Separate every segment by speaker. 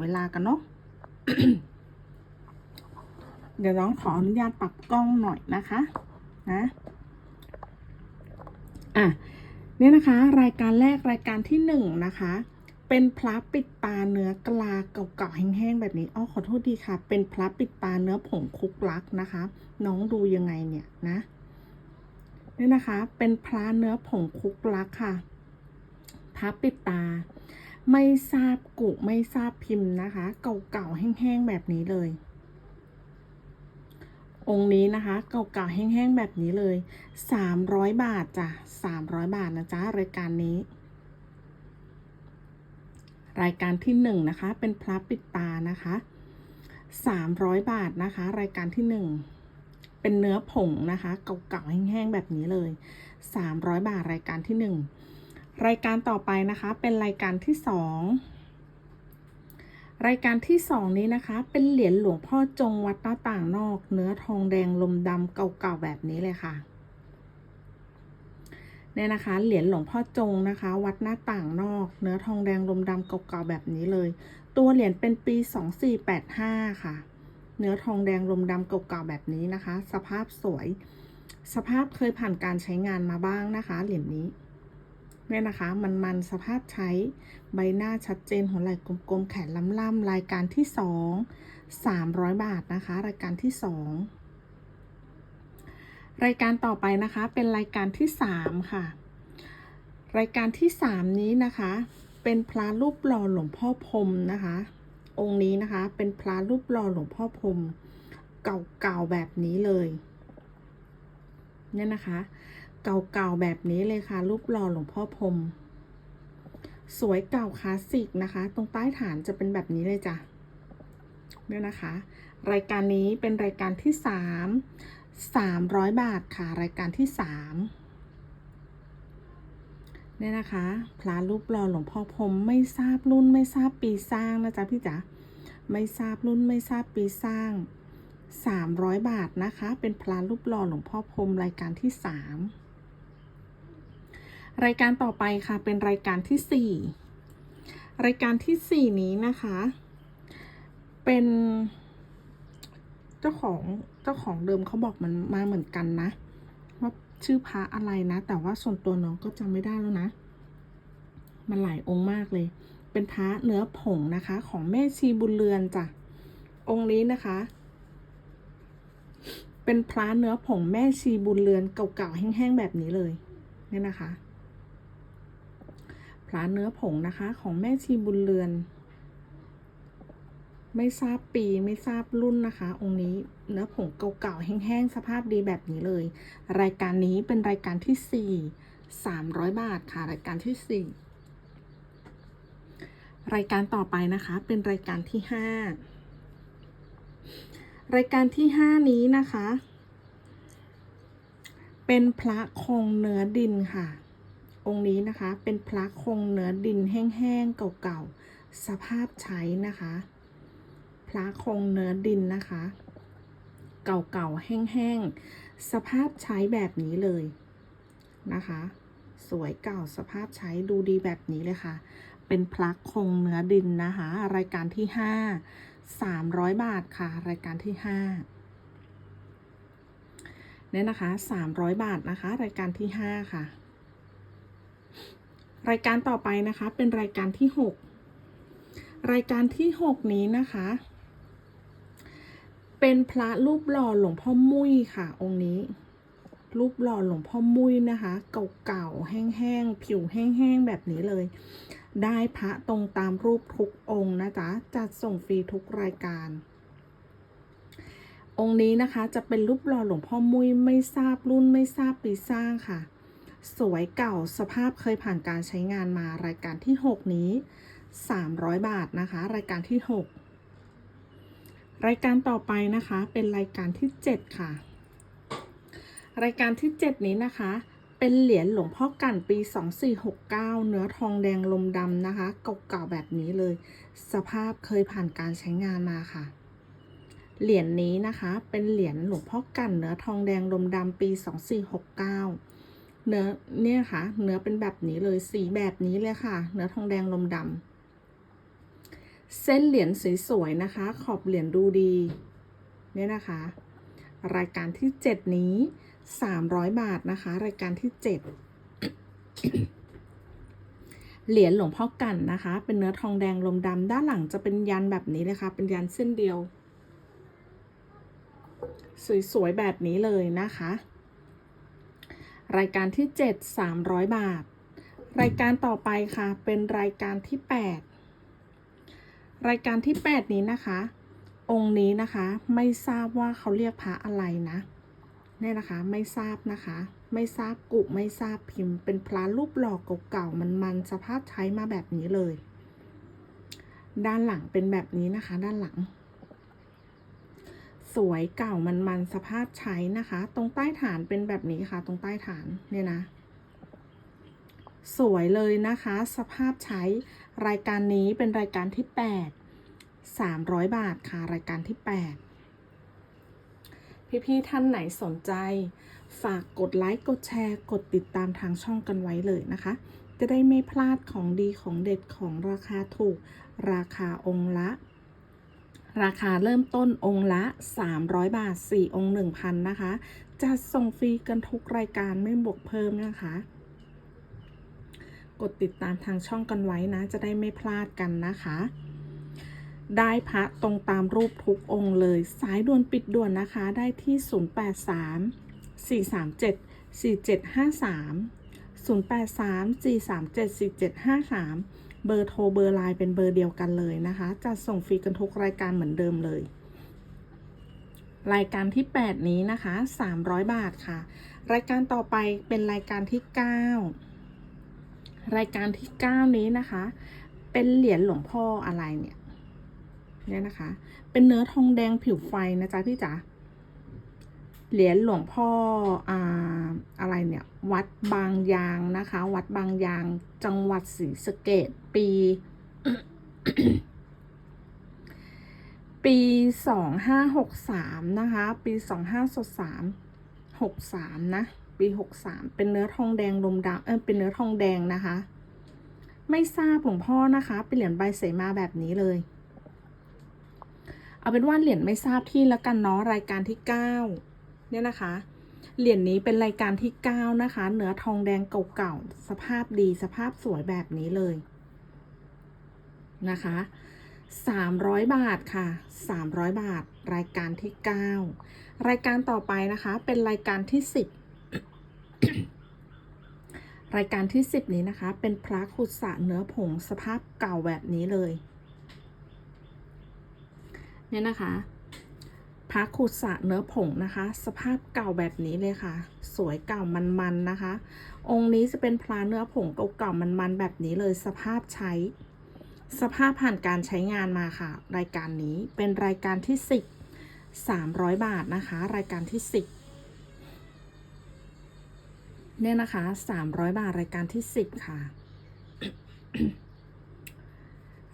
Speaker 1: เวลากันเนาะ เดี๋ยวน้องขออนุญาตปรับกล้องหน่อยนะคะ นะ อะเนี่ยนะคะ รายการแรกรายการที่หนึ่งนะคะ เป็นพระปิดตาเนื้อกลาเก่าๆแห้งๆแบบนี้อ๋อขอโทษดีค่ะ เป็นพระปิดตาเนื้อผงคุกลักนะคะ น้องดูยังไงเนี่ยนะเนี่ยนะคะ เป็นพระเนื้อผงคุกลักค่ะพระปิดตา ไม่ทราบกุไม่ทราบพิมพ์นะคะ เก่าๆแห้งๆแบบนี้เลย องค์นี้นะคะ เก่าๆแห้งๆแบบนี้เลย 300 บาทจ้ะ300 บาทนะจ๊ะรายการนี้ รายการที่หนึ่งนะคะ เป็นพระปิดตานะคะ 300 บาทนะคะ รายการที่หนึ่งเป็นเนื้อผงนะคะ เก่าๆแห้งๆแบบนี้เลย 300 บาทรายการที่หนึ่ง รายการต่อไปนะคะเป็นรายการที่สองรายการที่สองนี้นะคะ เป็นเหรียญหลวงพ่อจงวัดหน้าต่างนอก เนื้อทองแดงลมดำเก่าๆแบบนี้เลยค่ะเนี่ยนะคะเหรียญหลวงพ่อจงนะคะ วัดหน้าต่างนอก เนื้อทองแดงลมดำเก่าๆแบบนี้เลย ตัวเหรียญเป็นปี2485ค่ะ เนื้อทองแดงลมดำเก่าๆแบบนี้นะคะ สภาพสวย สภาพเคยผ่านการใช้งานมาบ้างนะคะ เหรียญนี้ เนี่ยนะคะ มันมันสภาพใช้ใบหน้าชัดเจนหัวไหล่กลมๆ แขนล่ำๆรายการที่สองสามร้อยบาทนะคะ รายการที่สองรายการต่อไปนะคะเป็นรายการที่สามค่ะ รายการที่สามนี้นะคะ เป็นพระรูปหล่อหลวงพ่อพรมนะคะ องค์นี้นะคะเป็นพระรูปหล่อหลวงพ่อพรมเก่าๆแบบนี้เลยเนี่ยนะคะ เก่าๆแบบนี้เลยค่ะ รูปหล่อหลวงพ่อพรมสวยเก่าคลาสสิกนะคะ ตรงใต้ฐานจะเป็นแบบนี้เลยจ้ะเนี่ยนะคะ รายการนี้เป็นรายการที่สามสามร้อยบาทค่ะ รายการที่สามเนี่ยนะคะพระรูปหล่อหลวงพ่อพรมไม่ทราบรุ่นไม่ทราบปีสร้างนะจ๊ะพี่จ๋าไม่ทราบรุ่นไม่ทราบปีสร้าง 300 บาทนะคะ เป็นพระรูปหล่อหลวงพ่อพรมรายการที่ 3 รายการต่อไปค่ะเป็นรายการที่ 4 รายการที่ 4 นี้นะคะ เป็นเจ้าของเจ้าของเดิมเขาบอกมันมาเหมือนกันนะ ว่าชื่อพระอะไรนะ แต่ว่าส่วนตัวน้องก็จำไม่ได้แล้วนะ มันหลายองค์มากเลย เป็นพระเนื้อผงนะคะ ของแม่ชีบุญเรือนจ้ะองค์นี้นะคะ เป็นพระเนื้อผงแม่ชีบุญเรือนเก่าๆแห้งๆแบบนี้เลยเนี่ยนะคะ พระเนื้อผงนะคะ ของแม่ชีบุญเรือน ไม่ทราบปีไม่ทราบรุ่นนะคะ องค์นี้เนื้อผงเก่าๆแห้งๆสภาพดีแบบนี้เลย รายการนี้เป็นรายการที่สี่สามร้อยบาทค่ะ รายการที่สี่รายการต่อไปนะคะ เป็นรายการที่ห้ารายการที่ห้านี้นะคะ เป็นพระคงเนื้อดินค่ะ องค์นี้นะคะเป็นพระคงเนื้อดินแห้งๆเก่าๆสภาพใช้นะคะ พระคงเนื้อดินนะคะ เก่าๆแห้งๆสภาพใช้แบบนี้เลยนะคะ สวยเก่าสภาพใช้ดูดีแบบนี้เลยค่ะ เป็นพระคงเนื้อดินนะคะ รายการที่ห้าสามร้อยบาทค่ะ รายการที่ห้าเนี่ยนะคะสามร้อยบาทนะคะ รายการที่ห้าค่ะ รายการต่อไปนะคะ เป็นรายการที่หกรายการที่หกนี้นะคะ เป็นพระรูปหล่อหลวงพ่อมุ้ยค่ะ องค์นี้ รูปหล่อหลวงพ่อมุ้ยนะคะ เก่าๆแห้งๆผิวแห้งๆแบบนี้เลย ได้พระตรงตามรูปทุกองค์นะจ๊ะจัดส่งฟรีทุกรายการองค์นี้นะคะจะเป็นรูปหล่อหลวงพ่อมุ้ยไม่ทราบรุ่นไม่ทราบปีสร้างค่ะ สวยเก่าสภาพเคยผ่านการใช้งานมารายการที่ 6 นี้ 300 บาทนะคะ รายการที่ 6 รายการต่อไปนะคะ เป็นรายการที่ 7 ค่ะ รายการที่ 7 นี้นะคะ เป็นเหรียญหลวงพ่อกันปี 2469 เนื้อทองแดงลมดำนะคะ เก่าๆแบบนี้เลย สภาพเคยผ่านการใช้งานมาค่ะเหรียญนี้นะคะเป็นเหรียญหลวงพ่อกันเนื้อทองแดงลมดำปี 2469 เนื้อเนี่ยค่ะ เนื้อเป็นแบบนี้เลยสีแบบนี้เลยค่ะ เนื้อทองแดงลมดำเส้นเหรียญสวยๆนะคะ ขอบเหรียญดูดี เนี่ยนะคะ รายการที่7นี้300บาทนะคะ รายการที่7เหรียญหลวงพ่อกันนะคะ เป็นเนื้อทองแดงลมดำด้านหลังจะเป็นยันแบบนี้เลยค่ะ เป็นยันเส้นเดียว สวยๆแบบนี้เลยนะคะ รายการที่ 7 300 บาท รายการต่อไปค่ะ เป็นรายการที่ 8 รายการที่ 8 นี้นะคะ องค์นี้นะคะไม่ทราบว่าเขาเรียกพระอะไรนะเนี่ยนะคะไม่ทราบนะคะ ไม่ทราบกุไม่ทราบพิมพ์ เป็นพระรูปหล่อเก่าๆมันๆสภาพใช้มาแบบนี้เลย ด้านหลังเป็นแบบนี้นะคะ ด้านหลัง สวยเก่ามันๆสภาพใช้นะคะ ตรงใต้ฐานเป็นแบบนี้ค่ะ ตรงใต้ฐานเนี่ยนะ สวยเลยนะคะ สภาพใช้รายการนี้เป็นรายการที่ 8 300 บาทค่ะ รายการที่ 8 พี่ๆท่านไหนสนใจ ฝากกดไลค์กดแชร์ กดติดตามทางช่องกันไว้เลยนะคะ จะได้ไม่พลาดของดีของเด็ดของราคาถูก ราคาองค์ละ ราคาเริ่มต้นองค์ละ 300 บาท 4 องค์ 1,000 นะคะจะส่งฟรีกันทุกรายการไม่บวกเพิ่มนะคะ กดติดตามทางช่องกันไว้นะ จะได้ไม่พลาดกันนะคะ ได้พระตรงตามรูปทุกองค์เลย สายด่วนปิดด่วนนะคะ ได้ที่ 083 437 4753 083 437 4753 เบอร์โทรเบอร์ไลน์เป็นเบอร์เดียวกันเลยนะคะจะส่งฟรีกันทุกรายการเหมือนเดิมเลย รายการที่ 8 นี้นะคะ 300 บาทค่ะ รายการต่อไปเป็นรายการที่ 9 รายการที่ 9 นี้นะคะ เป็นเหรียญหลวงพ่ออะไรเนี่ยเนี่ยนะคะ เป็นเนื้อทองแดงผิวไฟนะจ๊ะพี่จ๋า เหรียญหลวงพ่ออ่าอะไรเนี่ย วัดบางยางนะคะ วัดบางยางจังหวัดศรีสะเกดปี ปีสองห้าหกสามนะคะ ปีสองห้าสดสามหกสามนะ ปีหกสามเป็นเนื้อทองแดงลมดำเออเป็นเนื้อทองแดงนะคะ ไม่ทราบหลวงพ่อนะคะ เป็นเหรียญใบเสมาแบบนี้เลยเอาเป็นว่าเหรียญไม่ทราบที่แล้วกันเนาะรายการที่เก้า เนี่ยนะคะ เหรียญนี้เป็นรายการที่เก้านะคะ เนื้อทองแดงเก่าๆ สภาพดีสภาพสวยแบบนี้เลยนะคะสามร้อยบาทค่ะสามร้อยบาท รายการที่เก้ารายการต่อไปนะคะ เป็นรายการที่สิบรายการที่สิบนี้นะคะ เป็นพระขุดสระเนื้อผงสภาพเก่าแบบนี้เลย เนี่ยนะคะ พระขุดสะเนื้อผงนะคะ สภาพเก่าแบบนี้เลยค่ะ สวยเก่ามันๆนะคะ องค์นี้จะเป็นพระเนื้อผงเก่าๆมันๆแบบนี้เลยสภาพใช้ สภาพผ่านการใช้งานมาค่ะ รายการนี้เป็นรายการที่สิบสามร้อยบาทนะคะ รายการที่สิบเนี่ยนะคะสามร้อยบาทรายการที่สิบค่ะ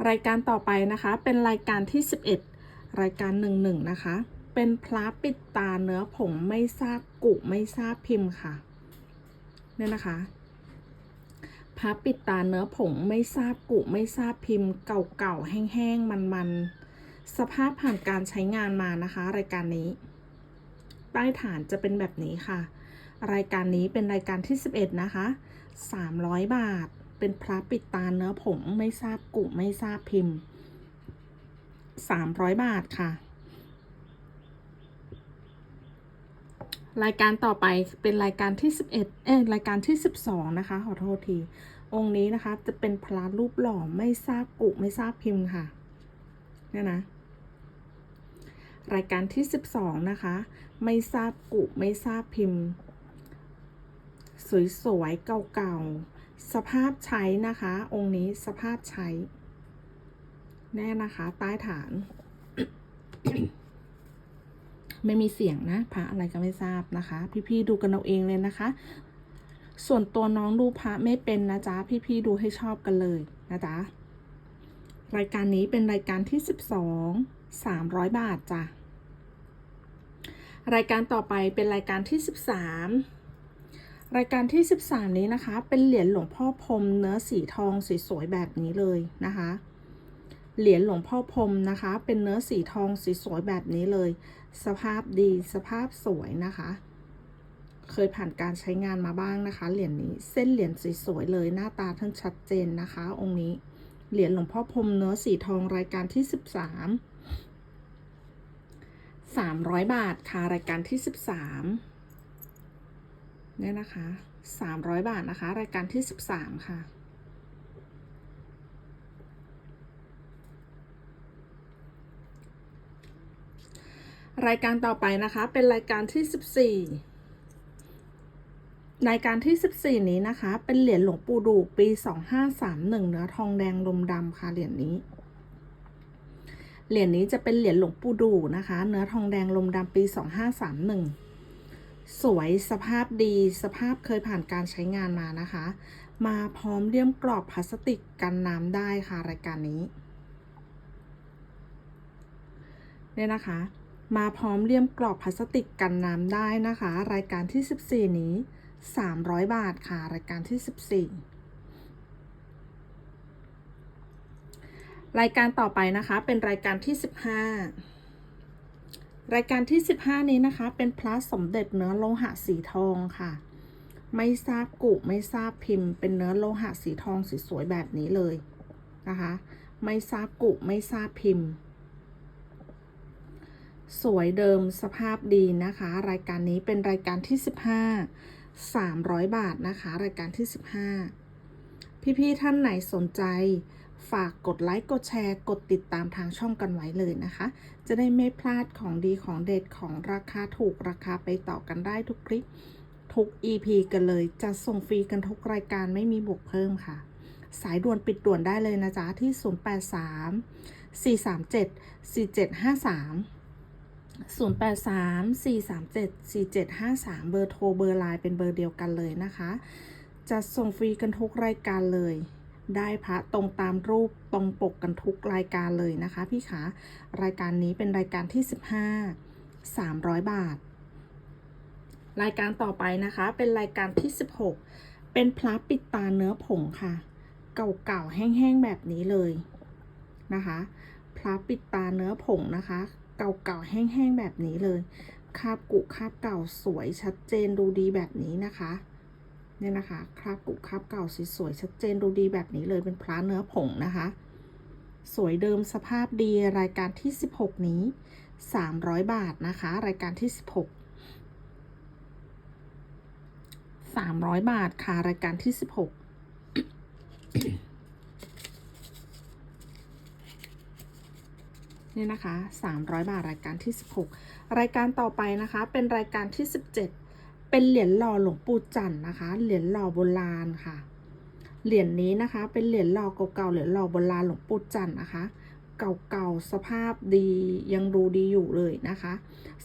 Speaker 1: รายการต่อไปนะคะเป็นรายการที่สิบเอ็ดรายการหนึ่งหนึ่งนะคะ เป็นพระปิดตาเนื้อผงไม่ทราบกุไม่ทราบพิมพ์ค่ะ เนี่ยนะคะพระปิดตาเนื้อผงไม่ทราบกุไม่ทราบพิมพ์ เก่าๆแห้งๆมันๆ สภาพผ่านการใช้งานมานะคะ รายการนี้ ใต้ฐานจะเป็นแบบนี้ค่ะ รายการนี้เป็นรายการที่ 11 นะคะ 300 บาท เป็นพระปิดตาเนื้อผงไม่ทราบกุไม่ทราบพิมพ์ 300 บาทค่ะ รายการต่อไปเป็นรายการที่ 11 เอ้ยรายการที่ 12 นะคะ ขอโทษที องค์นี้นะคะ จะเป็นพระรูปหล่อไม่ทราบกุไม่ทราบพิมพ์ค่ะเนี่ยนะ รายการที่ 12 นะคะ ไม่ทราบกุไม่ทราบพิมพ์ สวยๆเก่าๆ สภาพใช้นะคะ องค์นี้สภาพใช้ แน่นะคะ ใต้ฐาน ไม่มีเสียงนะพระอะไรก็ไม่ทราบนะคะ พี่ๆดูกันเอาเองเลยนะคะ ส่วนตัวน้องดูพระไม่เป็นนะจ๊ะพี่ๆดูให้ชอบกันเลยนะจ๊ะรายการนี้เป็นรายการที่สิบสองสามร้อยบาทจ้ะรายการต่อไปเป็นรายการที่สิบสามรายการที่สิบสามนี้นะคะ เป็นเหรียญหลวงพ่อพรมเนื้อสีทองสวยๆแบบนี้เลยนะคะ เหรียญหลวงพ่อพรมนะคะ เป็นเนื้อสีทองสีสวยแบบนี้เลย สภาพดีสภาพสวยนะคะ เคยผ่านการใช้งานมาบ้างนะคะ เหรียญนี้เส้นเหรียญสีสวยเลยหน้าตาท่านชัดเจนนะคะ องค์นี้ เหรียญหลวงพ่อพรมเนื้อสีทองรายการที่สิบสามสามร้อยบาทค่ะรายการที่สิบสามเนี่ยนะคะสามร้อยบาทนะคะ รายการที่สิบสามค่ะ รายการต่อไปนะคะ เป็นรายการที่สิบสี่รายการที่ 14 นี้นะคะ เป็นเหรียญหลวงปู่ดูปี 2531 เนื้อทองแดงลมดำค่ะเหรียญนี้ เหรียญนี้จะเป็นเหรียญหลวงปู่ดูนะคะ เนื้อทองแดงลมดำปี 2531 สวยสภาพดีสภาพเคยผ่านการใช้งานมานะคะ มาพร้อมเลี่ยมกรอบพลาสติกกันน้ำได้ค่ะรายการนี้เนี่ยนะคะ มาพร้อมเลี่ยมกรอบพลาสติกกันน้ำได้นะคะ รายการที่ 14 นี้ 300 บาทค่ะ รายการที่ 14 รายการต่อไปนะคะเป็นรายการที่ 15 รายการที่ 15 นี้นะคะ เป็นพระสมเด็จเนื้อโลหะสีทองค่ะ ไม่ทราบกุไม่ทราบพิมพ์ เป็นเนื้อโลหะสีทองสสวยๆแบบนี้เลยนะคะ ไม่ทราบกุไม่ทราบพิมพ์ สวยเดิมสภาพดีนะคะ รายการนี้เป็นรายการที่ 15 300 บาทนะคะ รายการที่ 15 พี่ๆท่านไหนสนใจ ฝากกดไลค์กดแชร์กดติดตามทางช่องกันไว้เลยนะคะ จะได้ไม่พลาดของดีของเด็ดของราคาถูกราคาไปต่อกันได้ทุกคลิปทุก EP กันเลยจะส่งฟรีกันทุกรายการไม่มีบวกเพิ่มค่ะ สายด่วนปิดด่วนได้เลยนะจ๊ะที่ 083 437 4753 083 437 4753 เบอร์โทรเบอร์ไลน์เป็นเบอร์เดียวกันเลยนะคะ จะส่งฟรีกันทุกรายการเลย ได้พระตรงตามรูปตรงปกกันทุกรายการเลยนะคะ พี่ขารายการนี้เป็นรายการที่ 15 300 บาท รายการต่อไปนะคะ เป็นรายการที่ 16 เป็นพระปิดตาเนื้อผงค่ะ เก่าๆแห้งๆแบบนี้เลยนะคะ พระปิดตาเนื้อผงนะคะ เก่าๆแห้งๆแบบนี้เลยคาบกุคาบเก่าสวยชัดเจนดูดีแบบนี้นะคะเนี่ยนะคะคราบกุคาบเก่าสวยๆชัดเจนดูดีแบบนี้เลยเป็นพระเนื้อผงนะคะ สวยเดิมสภาพดีรายการที่ 16 นี้ 300 บาทนะคะ รายการที่ 16 300 บาทค่ะรายการที่ 16 นี่นะคะ 300 บาทรายการที่ 16 รายการต่อไปนะคะ เป็นรายการที่ 17 เป็นเหรียญหล่อหลวงปู่จันทร์นะคะ เหรียญหล่อโบราณค่ะ เหรียญนี้นะคะ เป็นเหรียญหล่อเก่าๆ เหรียญหล่อโบราณหลวงปู่จันทร์นะคะ เก่าๆ สภาพดียังดูดีอยู่เลยนะคะ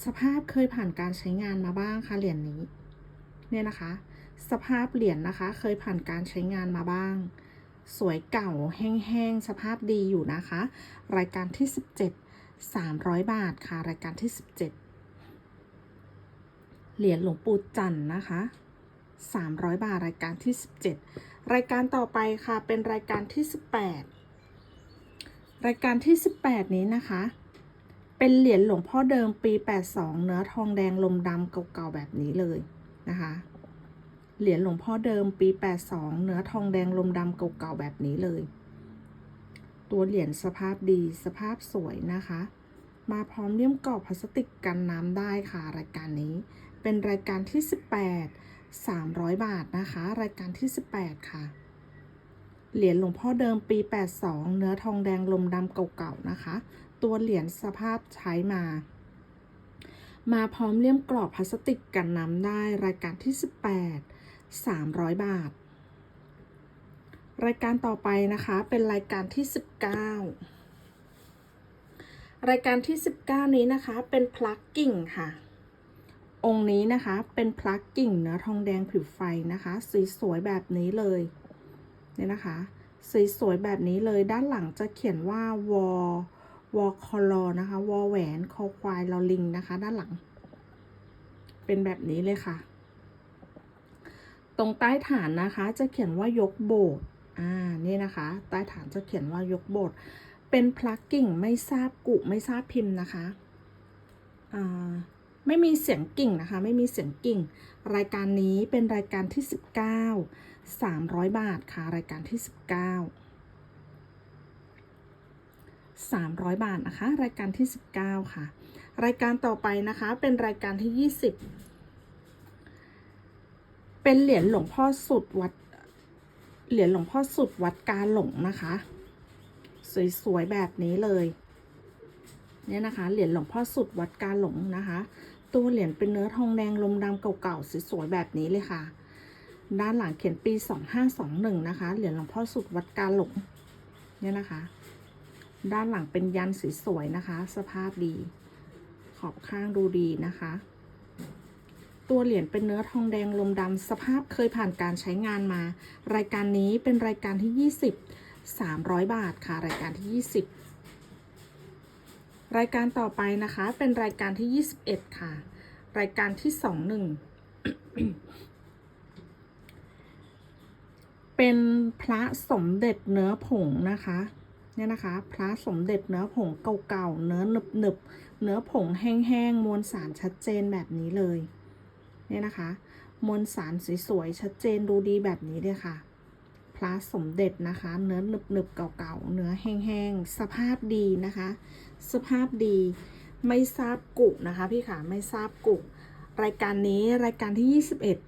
Speaker 1: สภาพเคยผ่านการใช้งานมาบ้างค่ะเหรียญนี้ เนี่ยนะคะ สภาพเหรียญนะคะ เคยผ่านการใช้งานมาบ้างสวยเก่าแห้งๆ สภาพดีอยู่นะคะ รายการที่ 17 300 บาทค่ะ รายการที่ 17 เหรียญหลวงปู่จันนะคะ 300 บาท รายการที่ 17 รายการต่อไปค่ะ เป็นรายการที่ 18 รายการที่ 18 นี้นะคะ เป็นเหรียญหลวงพ่อเดิมปี 82 เนื้อทองแดงลมดำเก่าๆแบบนี้เลยนะคะ เหรียญหลวงพ่อเดิมปี 82 เนื้อทองแดงลมดำเก่าๆแบบนี้เลย ตัวเหรียญสภาพดีสภาพสวยนะคะ มาพร้อมเลี่ยมกรอบพลาสติกกันน้ำได้ค่ะ รายการนี้ เป็นรายการที่ 18 300 บาทนะคะ รายการที่ 18 ค่ะ เหรียญหลวงพ่อเดิมปี 82 เนื้อทองแดงลมดำเก่าๆนะคะ ตัวเหรียญสภาพใช้มา มาพร้อมเลี่ยมกรอบพลาสติกกันน้ำได้ รายการที่ 18 300 บาท รายการต่อไปนะคะเป็นรายการที่ 19 รายการที่ 19 นี้นะคะเป็นพลักกิ่งค่ะ องค์นี้นะคะเป็นพลักกิ่งเนื้อทองแดงผิวไฟนะคะสวยแบบนี้เลยเนี่ยนะคะสวยแบบนี้เลยด้านหลังจะเขียนว่าวอวอคอลอนะคะวอแหวนคอควายลอลิงนะคะ ด้านหลัง เป็นแบบนี้เลยค่ะ ตรงใต้ฐานนะคะจะเขียนว่ายกโบส อ่า นี่นะคะ ใต้ฐานจะเขียนว่ายกโบสถ์เป็นพลักกิ่งไม่ทราบกุไม่ทราบพิมพ์นะคะ อ่า ไม่มีเสียงกิ่งนะคะ ไม่มีเสียงกิ่ง รายการนี้เป็นรายการที่ 19 300 บาทค่ะ รายการที่ 19 300 บาทนะคะ รายการที่ 19 ค่ะ รายการต่อไปนะคะ เป็นรายการที่ 20 เป็นเหรียญหลวงพ่อสุดวัด เหรียญหลวงพ่อสุดวัดกาหลงนะคะ สวยๆแบบนี้เลยเนี่ยนะคะเหรียญหลวงพ่อสุดวัดกาหลงนะคะ ตัวเหรียญเป็นเนื้อทองแดงลมดำเก่าๆสวยๆแบบนี้เลยค่ะ ด้านหลังเขียนปี 2521 นะคะเหรียญหลวงพ่อสุดวัดกาหลงเนี่ยนะคะ ด้านหลังเป็นยันสวยๆนะคะ สภาพดี ขอบข้างดูดีนะคะ ตัวเหรียญเป็นเนื้อทองแดงลมดำสภาพเคยผ่านการใช้งานมา รายการนี้เป็นรายการที่ 20 300 บาทค่ะ รายการที่ 20 รายการต่อไปนะคะ เป็นรายการที่ 21 ค่ะ รายการที่ 21เป็นพระสมเด็จเนื้อผงนะคะเนี่ยนะคะ พระสมเด็จเนื้อผงเก่าๆเนื้อหนึบๆเนื้อผงแห้งๆมวลสารชัดเจนแบบนี้เลย เนี่ยนะคะ มวลสารสวยๆชัดเจนดูดีแบบนี้เลยค่ะพระสมเด็จนะคะ เนื้อหนึบๆเก่าๆเนื้อแห้งๆสภาพดีนะคะ สภาพดีไม่ทราบกุนะคะพี่ค่ะไม่ทราบกุรายการนี้รายการที่ 21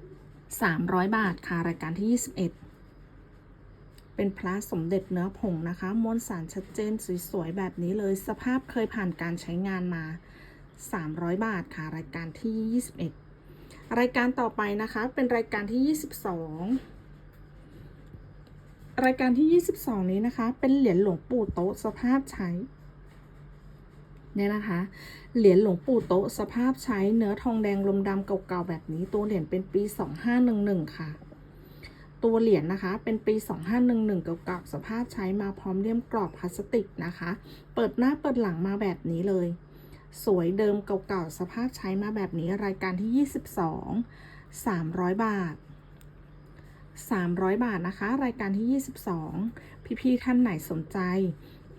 Speaker 1: 300 บาทค่ะ รายการที่ 21 เป็นพระสมเด็จเนื้อผงนะคะมวลสารชัดเจนสวยๆแบบนี้เลย สภาพเคยผ่านการใช้งานมา 300 บาทค่ะ รายการที่ 21 รายการต่อไปนะคะ เป็นรายการที่ 22 รายการที่ 22 นี้นะคะ เป็นเหรียญหลวงปู่โต๊ะสภาพใช้เนี่ยนะคะ เหรียญหลวงปู่โต๊ะสภาพใช้เนื้อทองแดงลมดำเก่าๆแบบนี้ ตัวเหรียญเป็นปี 2511 ค่ะ ตัวเหรียญนะคะ เป็นปี 2511 เก่าๆสภาพใช้มาพร้อมเลี่ยมกรอบพลาสติกนะคะ เปิดหน้าเปิดหลังมาแบบนี้เลย สวยเดิมเก่าๆ สภาพใช้มาแบบนี้รายการที่ 22 300 บาท 300 บาทนะคะ รายการที่ 22 พี่ๆท่านไหนสนใจ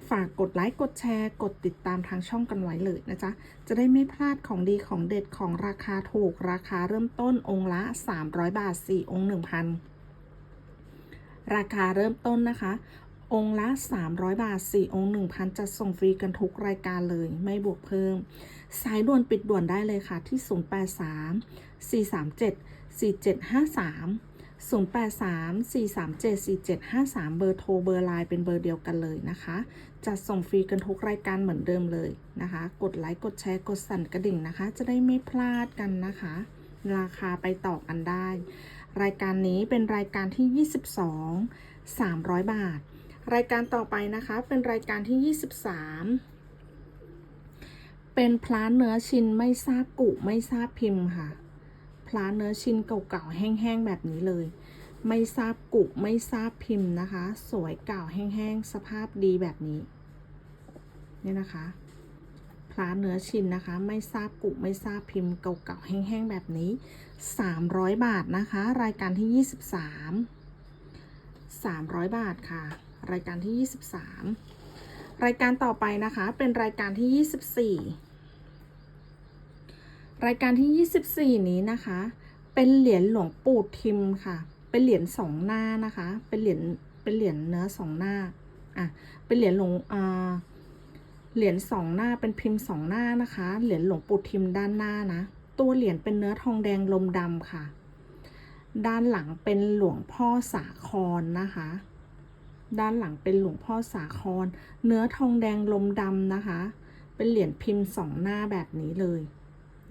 Speaker 1: ฝากกดไลค์กดแชร์ กดติดตามทางช่องกันไว้เลยนะจ๊ะ จะได้ไม่พลาดของดีของเด็ดของราคาถูกราคาเริ่มต้นองค์ละ 300 บาท 4 องค์ 1,000ราคาเริ่มต้นนะคะ องค์ละ 300 บาท 4 องค์ 1,000จะส่งฟรีกันทุกรายการเลย ไม่บวกเพิ่ม สายด่วนปิดด่วนได้เลยค่ะ ที่ 083 437 4753 083 437 4753 เบอร์โทร เบอร์ไลน์เป็นเบอร์เดียวกันเลยนะคะจะส่งฟรีกันทุกรายการเหมือนเดิมเลยนะคะ กดไลค์ กดแชร์ กดสั่นกระดิ่งนะคะ จะได้ไม่พลาดกันนะคะ ราคาไปต่อกันได้ รายการนี้เป็นรายการที่ 22 300 บาท รายการต่อไปนะคะเป็นรายการที่ 23 เป็นพลาเนื้อชิ้นไม่ทราบกุไม่ทราบพิมพ์ค่ะพลาเนื้อชิ้นเก่าๆแห้งๆแบบนี้เลย ไม่ทราบกุไม่ทราบพิมพ์นะคะ สวยเก่าแห้งๆสภาพดีแบบนี้เนี่ยนะคะพลาเนื้อชิ้นนะคะ ไม่ทราบกุไม่ทราบพิมพ์เก่าๆแห้งๆแบบนี้ 300 บาทนะคะ รายการที่ 23 300 บาทค่ะ รายการที่ 23 รายการต่อไปนะคะเป็นรายการที่ 24 รายการที่ 24 นี้นะคะ เป็นเหรียญหลวงปู่ทิมค่ะ เป็นเหรียญสองหน้านะคะ เป็นเหรียญเป็นเหรียญเนื้อสองหน้าอะเป็นเหรียญหลวงอ่าเหรียญสองหน้าเป็นพิมพ์สองหน้านะคะ เหรียญหลวงปู่ทิมด้านหน้านะ ตัวเหรียญเป็นเนื้อทองแดงลมดำค่ะ ด้านหลังเป็นหลวงพ่อสาครนะคะ ด้านหลังเป็นหลวงพ่อสาคร เนื้อทองแดงลมดำนะคะ เป็นเหรียญพิมพ์สองหน้าแบบนี้เลย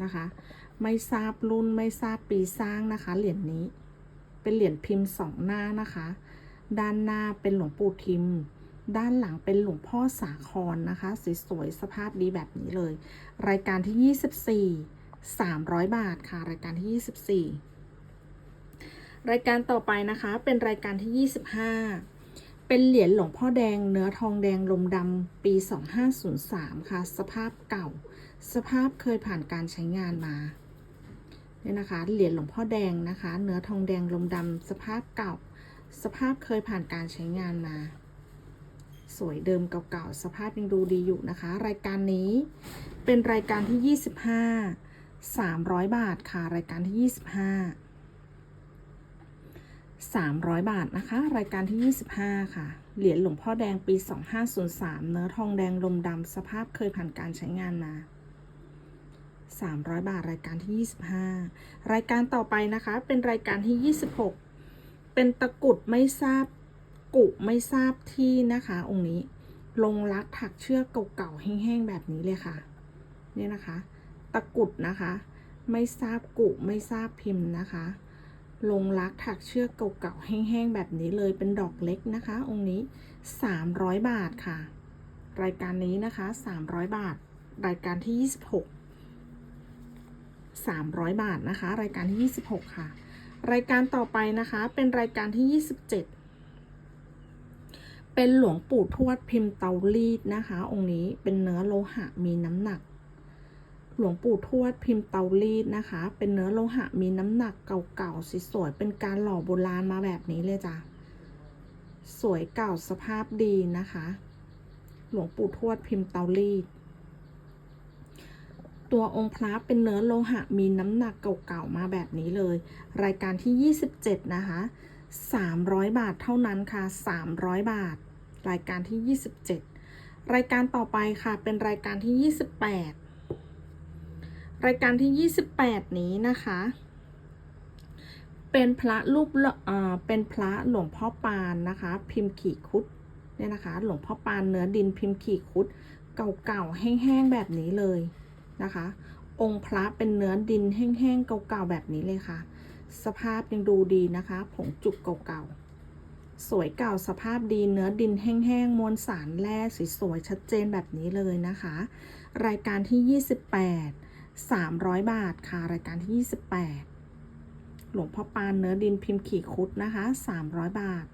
Speaker 1: นะคะ ไม่ทราบรุ่นไม่ทราบปีสร้างนะคะ เหรียญนี้ เป็นเหรียญพิมพ์สองหน้านะคะ ด้านหน้าเป็นหลวงปู่ทิม ด้านหลังเป็นหลวงพ่อสาครนะคะสวยๆสภาพดีแบบนี้เลย รายการที่ 24 300 บาทค่ะ รายการที่ 24 รายการต่อไปนะคะเป็นรายการที่ 25 เป็นเหรียญหลวงพ่อแดงเนื้อทองแดงลมดำปี 2503 ค่ะ สภาพเก่า สภาพเคยผ่านการใช้งานมาเนี่ยนะคะ เหรียญหลวงพ่อแดงนะคะ เนื้อทองแดงลมดำสภาพเก่า สภาพเคยผ่านการใช้งานมาสวยเดิมเก่าๆ สภาพยังดูดีอยู่นะคะ รายการนี้เป็นรายการที่ 25 300 บาทค่ะ รายการที่ 25 300 บาทนะคะ รายการที่ 25 ค่ะ เหรียญหลวงพ่อแดงปี 2503 เนื้อทองแดงลมดำสภาพเคยผ่านการใช้งานมา 300 บาทรายการที่ 25 รายการต่อไปนะคะ เป็นรายการที่ 26 เป็นตะกุดไม่ทราบกุไม่ทราบที่นะคะ องค์นี้ ลงรักถักเชือกเก่าๆแห้งๆแบบนี้เลยค่ะ เนี่ยนะคะ ตะกุดนะคะ ไม่ทราบกุไม่ทราบพิมพ์นะคะ ลงรักถักเชือกเก่าๆแห้งๆแบบนี้เลยเป็นดอกเล็กนะคะ องค์นี้ 300 บาทค่ะ รายการนี้นะคะ 300 บาท รายการที่ 26 300 บาทนะคะ รายการที่ 26 ค่ะ รายการต่อไปนะคะเป็นรายการที่ 27 เป็นหลวงปู่ทวดพิมพ์เตารีดนะคะ องค์นี้เป็นเนื้อโลหะมีน้ำหนัก หลวงปู่ทวดพิมพ์เตารีดนะคะ เป็นเนื้อโลหะมีน้ำหนักเก่าๆสสวยๆเป็นการหล่อโบราณมาแบบนี้เลยจ้ะ สวยเก่าสภาพดีนะคะ หลวงปู่ทวดพิมพ์เตารีด ตัวองค์พระเป็นเนื้อโลหะมีน้ำหนักเก่าๆมาแบบนี้เลย รายการที่ 27 นะคะ 300 บาทเท่านั้นค่ะ 300 บาท รายการที่ 27 รายการต่อไปค่ะเป็นรายการที่ 28 รายการที่ 28 นี้นะคะ เป็นพระรูปเอ่อเป็นพระหลวงพ่อปานนะคะ พิมพ์ขีคุดเนี่ยนะคะ หลวงพ่อปานเนื้อดินพิมพ์ขีคุดเก่าๆแห้งๆแบบนี้เลยนะคะ องค์พระเป็นเนื้อดินแห้งๆเก่าๆแบบนี้เลยค่ะ สภาพยังดูดีนะคะ ผงจุกเก่าๆสวยเก่าสภาพดีเนื้อดินแห้งๆมวลสารแร่สวยๆชัดเจนแบบนี้เลยนะคะ รายการที่ 28 300 บาทค่ะ รายการที่ 28 หลวงพ่อปานเนื้อดินพิมพ์ขีคุดนะคะ 300 บาท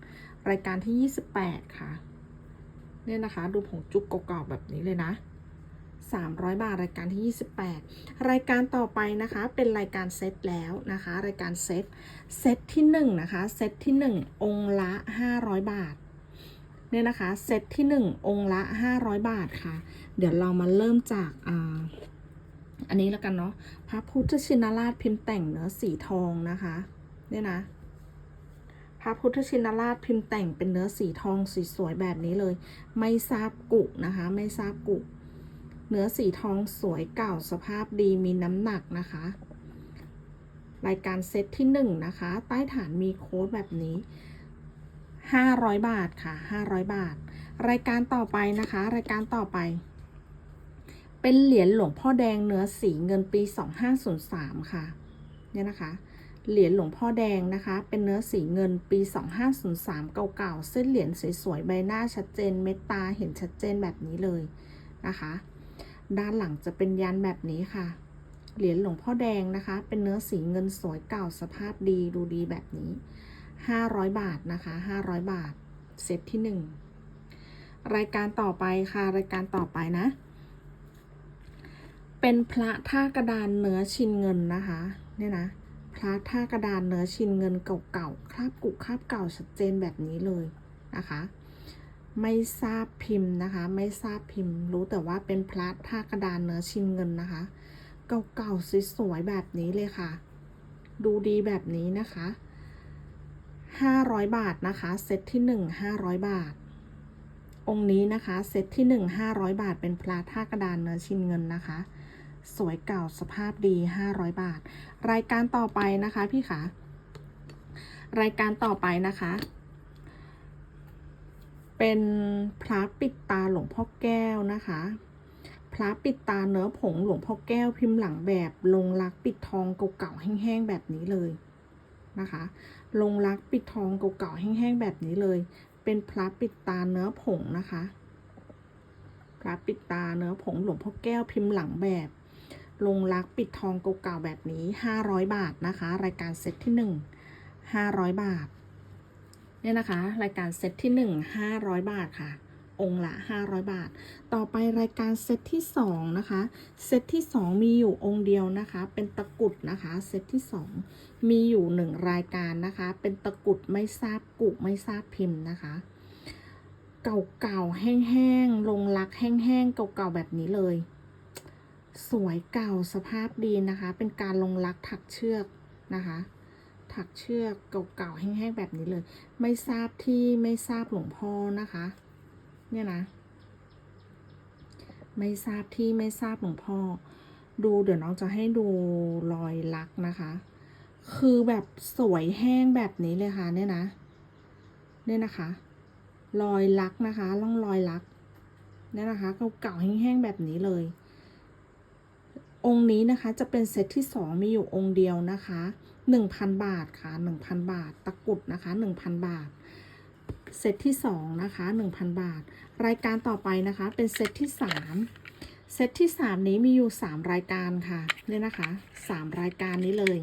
Speaker 1: รายการที่ 28 ค่ะ เนี่ยนะคะ ดูผงจุกเก่าๆแบบนี้เลยนะ 300 บาท รายการที่ 28 รายการต่อไปนะคะ เป็นรายการเซตแล้วนะคะ รายการเซต เซตที่1นะคะ เซตที่ 1 องค์ละ 500 บาทเนี่ยนะคะ เซตที่ 1 องค์ละ 500 บาทค่ะ เดี๋ยวเรามาเริ่มจากอ่า อันนี้แล้วกันเนาะพระพุทธชินราชพิมพ์แต่งเนื้อสีทองนะคะเนี่ยนะพระพุทธชินราชพิมพ์แต่งเป็นเนื้อสีทองสีสวยแบบนี้เลย ไม่ทราบกุนะคะ ไม่ทราบกุเนื้อสีทองสวยเก่าสภาพดีมีน้ำหนักนะคะ รายการเซตที่หนึ่งนะคะ ใต้ฐานมีโค้ดแบบนี้500บาทค่ะ500บาท รายการต่อไปนะคะ รายการต่อไป เป็นเหรียญหลวงพ่อแดงเนื้อสีเงินปี 2503 ค่ะ เนี่ยนะคะ เหรียญหลวงพ่อแดงนะคะ เป็นเนื้อสีเงินปี 2503 เก่าๆ เส้นเหรียญสวยๆ ใบหน้าชัดเจน เม็ดตาเห็นชัดเจนแบบนี้เลยนะคะ ด้านหลังจะเป็นยันแบบนี้ค่ะ เหรียญหลวงพ่อแดงนะคะ เป็นเนื้อสีเงินสวยเก่าสภาพดีดูดีแบบนี้ 500 บาทนะคะ 500 บาท เซตที่ 1 รายการต่อไปค่ะ รายการต่อไปนะ เป็นพระท่ากระดานเนื้อชินเงินนะคะเนี่ยนะพระท่ากระดานเนื้อชินเงินเก่าๆคราบกุคราบเก่าชัดเจนแบบนี้เลยนะคะ ไม่ทราบพิมพ์นะคะ ไม่ทราบพิมพ์ รู้แต่ว่าเป็นพระท่ากระดานเนื้อชินเงินนะคะ เก่าๆสวยๆแบบนี้เลยค่ะ ดูดีแบบนี้นะคะ500บาทนะคะเซตที่1 500บาท องค์นี้นะคะเซตที่1 500บาทเป็นพระท่ากระดานเนื้อชินเงินนะคะ สวยเก่าสภาพดี 500 บาท รายการต่อไปนะคะพี่คะรายการต่อไปนะคะ เป็นพระปิดตาหลวงพ่อแก้วนะคะพระปิดตาเนื้อผงหลวงพ่อแก้วพิมพ์หลังแบบลงรักปิดทองเก่าๆแห้งๆแบบนี้เลยนะคะ ลงรักปิดทองเก่าๆแห้งๆแบบนี้เลย เป็นพระปิดตาเนื้อผงนะคะพระปิดตาเนื้อผงหลวงพ่อแก้วพิมพ์หลังแบบ ลงรักปิดทองเก่าๆแบบนี้ 500 บาทนะคะ รายการเซตที่ 1 500 บาท เนี่ยนะคะ รายการเซตที่ 1 500 บาทค่ะ องค์ละ 500 บาท ต่อไปรายการเซตที่ 2 นะคะ เซตที่ 2 มีอยู่องค์เดียวนะคะ เป็นตะกุดนะคะ เซตที่ 2 มีอยู่ 1 รายการนะคะ เป็นตะกุดไม่ทราบกุไม่ทราบพิมพ์นะคะเก่าๆแห้งๆลงรักแห้งๆเก่าๆแบบนี้เลย สวยเก่าสภาพดีนะคะ เป็นการลงรักถักเชือกนะคะ ถักเชือกเก่าๆแห้งๆแบบนี้เลย ไม่ทราบที่ไม่ทราบหลวงพ่อนะคะ เนี่ยนะ ไม่ทราบที่ไม่ทราบหลวงพ่อ ดูเดี๋ยวน้องจะให้ดูรอยลักนะคะ คือแบบสวยแห้งแบบนี้เลยค่ะเนี่ยนะ เนี่ยนะคะ รอยลักนะคะร่องรอยลักเนี่ยนะคะเก่าๆแห้งๆแบบนี้เลย องค์นี้นะคะจะเป็นเซตที่สองมีอยู่องค์เดียวนะคะหนึ่งพันบาทค่ะหนึ่งพันบาท ตะกุดนะคะหนึ่งพันบาท เซตที่สองนะคะหนึ่งพันบาท รายการต่อไปนะคะเป็นเซตที่สามเซตที่สามนี้มีอยู่สามรายการค่ะเนี่ยนะคะสามรายการนี้เลย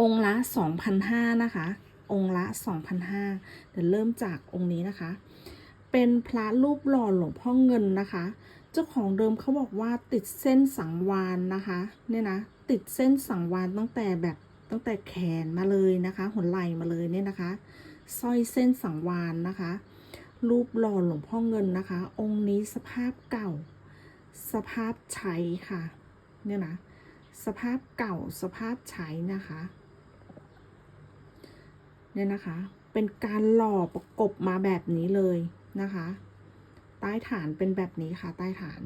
Speaker 1: องค์ละสองพันห้านะคะ องค์ละสองพันห้าเดี๋ยวเริ่มจากองค์นี้นะคะ เป็นพระรูปหล่อหลวงพ่อเงินนะคะ เจ้าของเดิมเขาบอกว่าติดเส้นสังวานนะคะ เนี่ยนะ ติดเส้นสังวานตั้งแต่แบบตั้งแต่แขนมาเลยนะคะหัวไหล่มาเลยเนี่ยนะคะสร้อยเส้นสังวานนะคะ รูปหล่อหลวงพ่อเงินนะคะ องค์นี้สภาพเก่า สภาพใช้ค่ะ เนี่ยนะ สภาพเก่าสภาพใช้นะคะ เนี่ยนะคะ เป็นการหล่อประกบมาแบบนี้เลยนะคะ ใต้ฐานเป็นแบบนี้ค่ะ ใต้ฐาน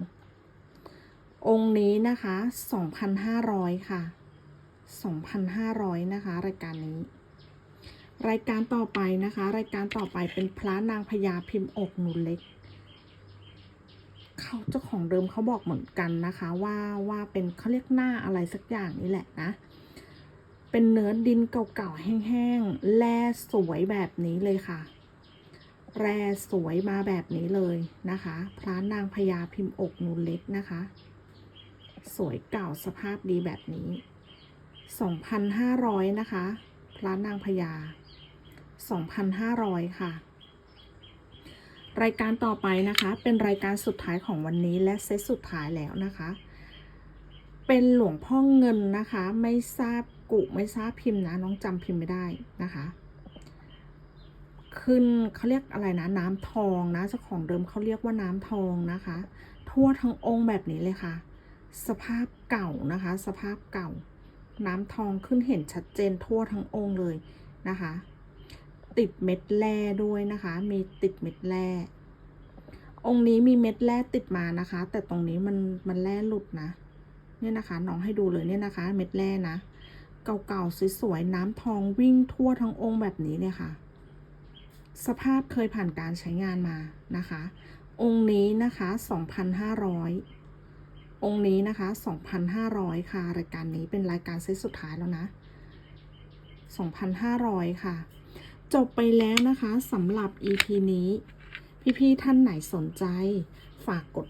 Speaker 1: องค์นี้นะคะ2,500 ค่ะ 2,500 นะคะ รายการนี้ รายการต่อไปนะคะ รายการต่อไปเป็นพระนางพญาพิมพ์อกหนูเล็กเขาเจ้าของเดิมเขาบอกเหมือนกันนะคะ ว่าว่าเป็นเขาเรียกหน้าอะไรสักอย่างนี่แหละนะ เป็นเนื้อดินเก่าๆแห้งๆแร่สวยแบบนี้เลยค่ะ แร่สวยมาแบบนี้เลยนะคะ พระนางพญาพิมพ์อกนูเล็กนะคะ สวยเก่าสภาพดีแบบนี้ 2,500 นะคะ พระนางพญา 2,500 ค่ะ รายการต่อไปนะคะ เป็นรายการสุดท้ายของวันนี้และเซตสุดท้ายแล้วนะคะ เป็นหลวงพ่อเงินนะคะ ไม่ทราบกุไม่ทราบพิมพ์นะ น้องจำพิมพ์ไม่ได้นะคะ ขึ้นเขาเรียกอะไรนะน้ำทองนะเจ้าของเดิมเขาเรียกว่าน้ำทองนะคะ ทั่วทั้งองค์แบบนี้เลยค่ะ สภาพเก่านะคะ สภาพเก่า น้ำทองขึ้นเห็นชัดเจนทั่วทั้งองค์เลยนะคะ ติดเม็ดแร่ด้วยนะคะ มีติดเม็ดแร่องค์นี้มีเม็ดแร่ติดมานะคะ แต่ตรงนี้มันมันแร่หลุดนะเนี่ยนะคะน้องให้ดูเลยเนี่ยนะคะ เม็ดแร่นะเก่าๆสวยๆน้ำทองวิ่งทั่วทั้งองค์แบบนี้เลยค่ะ สภาพเคยผ่านการใช้งานมานะคะ องค์นี้นะคะ 2,500 องค์นี้นะคะ 2,500 ค่ะ รายการนี้เป็นรายการเซตสุดท้ายแล้วนะ 2,500 ค่ะ จบไปแล้วนะคะสำหรับ EP นี้ พี่ ๆ ท่านไหนสนใจ ฝากกด